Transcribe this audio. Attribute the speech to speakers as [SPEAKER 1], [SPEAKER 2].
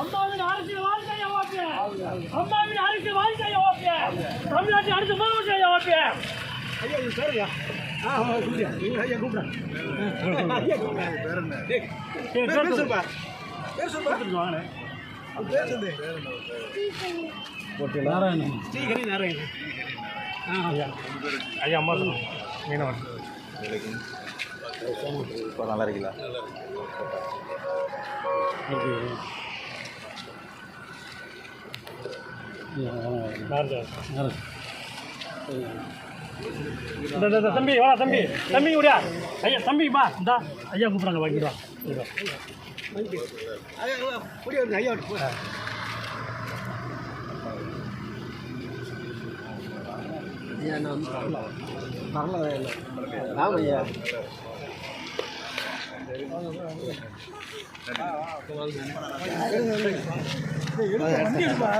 [SPEAKER 1] அம்மாவின் அரசியல் வாழ்க்கை ஓபிஎஸ் அம்மாவின் அரசியல் வாழ்க்கை ஓபிஎஸ் தமிழ்நாட்டின் அடுத்த முதலமைச்சர் ஐயா ஓபிஎஸ்
[SPEAKER 2] ஐயா இது பேருயா ஆ ஆமா, கூப்பிடுயா. நீங்க ஐயா கூப்பிடுறேன் ஐயா கூப்பிடுறேன் பேர் என்ன? பேர் சொல்லுப்பா. பேர் சொல்லுப்பா. அது பேர் சொல்லு.
[SPEAKER 1] நாராயணன்.
[SPEAKER 2] ஸ்ரீஹரி நாராயணன்.
[SPEAKER 1] ஐயா ஐயா அம்மா சொல்லுங்க மீனவன்.
[SPEAKER 3] இப்போ நல்லா இருக்கீங்களா?
[SPEAKER 1] தம்பி வா தம்பி. தம்பி விடியா ஐயா தம்பி வா. இந்தா. ஐயா கூப்பிட்றாங்க வாங்கிட்டு வா. இங்க வா.
[SPEAKER 2] ஐயா ஐயா ஐயா நான் வரல ஆமாய்யா வண்டி எடுப்பா